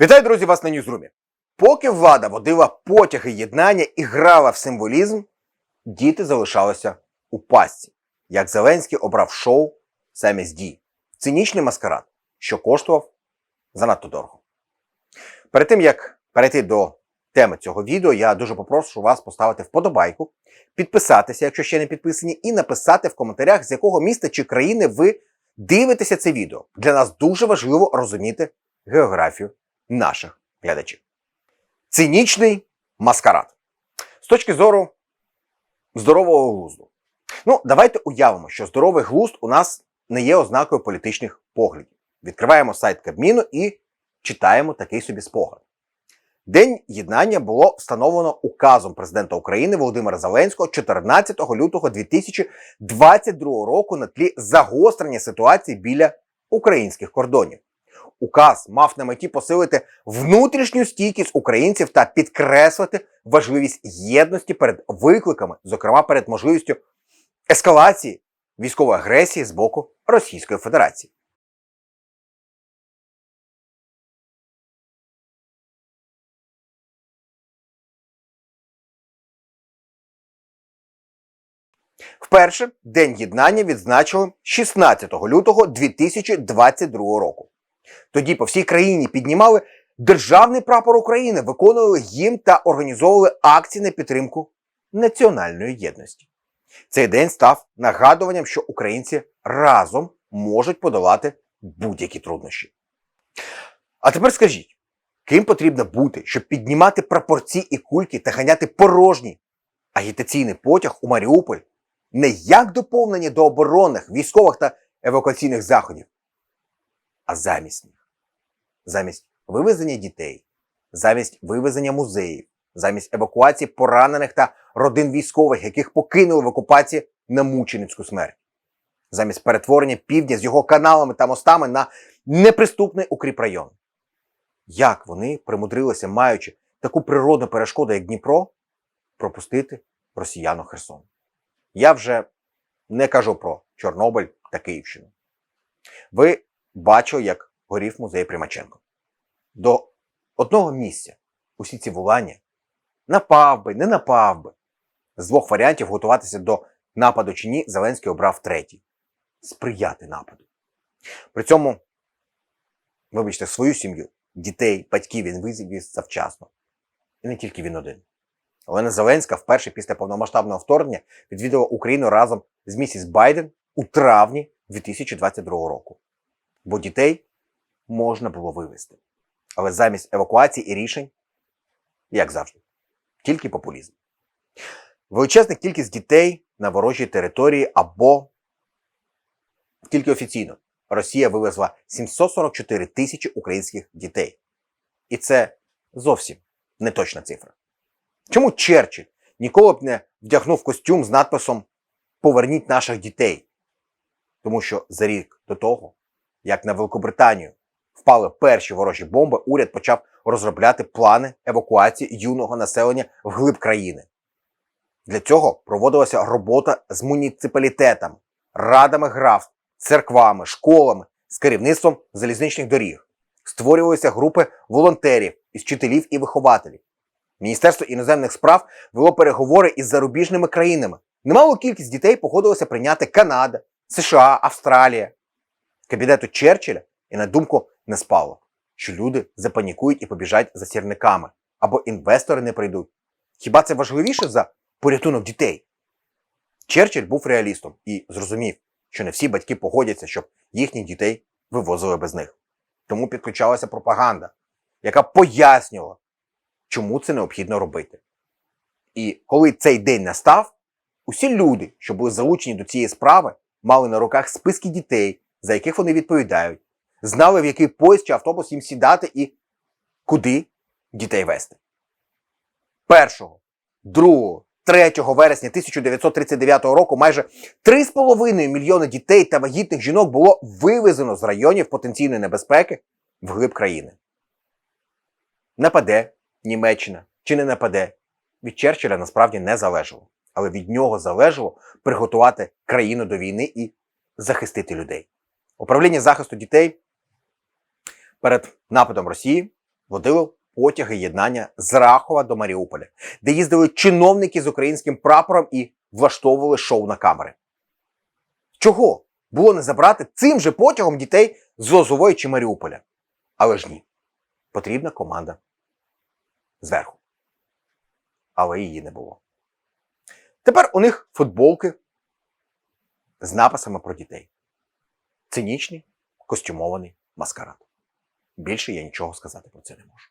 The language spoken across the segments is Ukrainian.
Вітаю, друзі, вас на Ньюзрумі. Поки влада водила потяги єднання і грала в символізм, діти залишалися у пастці, як Зеленський обрав шоу замість дій. Цинічний маскарад, що коштував занадто дорого. Перед тим як перейти до теми цього відео, я дуже попрошу вас поставити вподобайку, підписатися, якщо ще не підписані, і написати в коментарях, з якого міста чи країни ви дивитеся це відео. Для нас дуже важливо розуміти географію наших глядачів. Цинічний маскарад. З точки зору здорового глузду. Ну, давайте уявимо, що здоровий глузд у нас не є ознакою політичних поглядів. Відкриваємо сайт Кабміну і читаємо такий собі спогад. День єднання було встановлено указом президента України Володимира Зеленського 14 лютого 2022 року на тлі загострення ситуації біля українських кордонів. Указ мав на меті посилити внутрішню стійкість українців та підкреслити важливість єдності перед викликами, зокрема перед можливістю ескалації військової агресії з боку Російської Федерації. Вперше День єднання відзначили 16 лютого 2022 року. Тоді по всій країні піднімали державний прапор України, виконували гімн та організовували акції на підтримку національної єдності. Цей день став нагадуванням, що українці разом можуть подолати будь-які труднощі. А тепер скажіть, ким потрібно бути, щоб піднімати прапорці і кульки та ганяти порожній агітаційний потяг у Маріуполь не як доповнення до оборонних, військових та евакуаційних заходів, а замість них. Замість вивезення дітей, замість вивезення музеїв, замість евакуації поранених та родин військових, яких покинули в окупації на мученицьку смерть, замість перетворення півдня з його каналами та мостами на неприступний укріпрайон. Як вони примудрилися, маючи таку природну перешкоду, як Дніпро, пропустити росіян Херсон? Я вже не кажу про Чорнобиль та Київщину. Ви бачили, як горів музей Примаченко. До одного місця усі ці волання напав би, не напав би. З двох варіантів готуватися до нападу чи ні, Зеленський обрав третій сприяти нападу. При цьому, вибачте, свою сім'ю, дітей, батьків він вивіз завчасно. І не тільки він один. Олена Зеленська вперше після повномасштабного вторгнення відвідала Україну разом з місіс Байден у травні 2022 року. Бо дітей можна було вивезти. Але замість евакуації і рішень, як завжди, тільки популізм. Величезна кількість дітей на ворожій території або тільки офіційно Росія вивезла 744 тисячі українських дітей. І це зовсім не точна цифра. Чому Черчилль ніколи б не вдягнув костюм з надписом Поверніть наших дітей? Тому що за рік до того, як на Великобританію впали перші ворожі бомби, уряд почав розробляти плани евакуації юного населення в глиб країни. Для цього проводилася робота з муніципалітетами, радами графств, церквами, школами, з керівництвом залізничних доріг. Створювалися групи волонтерів із вчителів і вихователів. Міністерство іноземних справ вело переговори із зарубіжними країнами. Немалу кількість дітей погодилося прийняти Канада, США, Австралія. Кабінету Черчилля і на думку не спало, що люди запанікують і побіжать за сірниками, або інвестори не прийдуть. Хіба це важливіше за порятунок дітей? Черчилль був реалістом і зрозумів, що не всі батьки погодяться, щоб їхніх дітей вивозили без них. Тому підключалася пропаганда, яка пояснювала, чому це необхідно робити. І коли цей день настав, усі люди, що були залучені до цієї справи, мали на руках списки дітей, за яких вони відповідають, знали, в який поїзд чи автобус їм сідати і куди дітей вести. 1, 2, 3 вересня 1939 року майже 3,5 мільйони дітей та вагітних жінок було вивезено з районів потенційної небезпеки в глиб країни. Нападе Німеччина чи не нападе, від Черчилля насправді не залежало. Але від нього залежало приготувати країну до війни і захистити людей. Управління захисту дітей перед нападом Росії водили потяги єднання з Рахова до Маріуполя, де їздили чиновники з українським прапором і влаштовували шоу на камери. Чого було не забрати цим же потягом дітей з Лозової чи Маріуполя? Але ж ні. Потрібна команда зверху. Але її не було. Тепер у них футболки з написами про дітей. Цинічний, костюмований маскарад. Більше я нічого сказати про це не можу.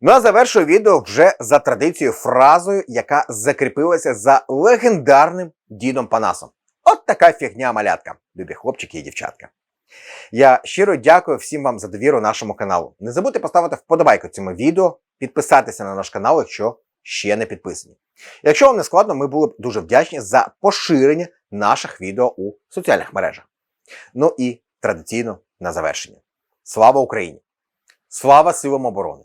Ну а завершую відео вже за традицією фразою, яка закріпилася за легендарним дідом Панасом. От така фігня малятка, любі хлопчики і дівчатка. Я щиро дякую всім вам за довіру нашому каналу. Не забудьте поставити вподобайку цьому відео, підписатися на наш канал, якщо ще не підписані. Якщо вам не складно, ми були б дуже вдячні за поширення наших відео у соціальних мережах. Ну і традиційно на завершення. Слава Україні! Слава силам оборони!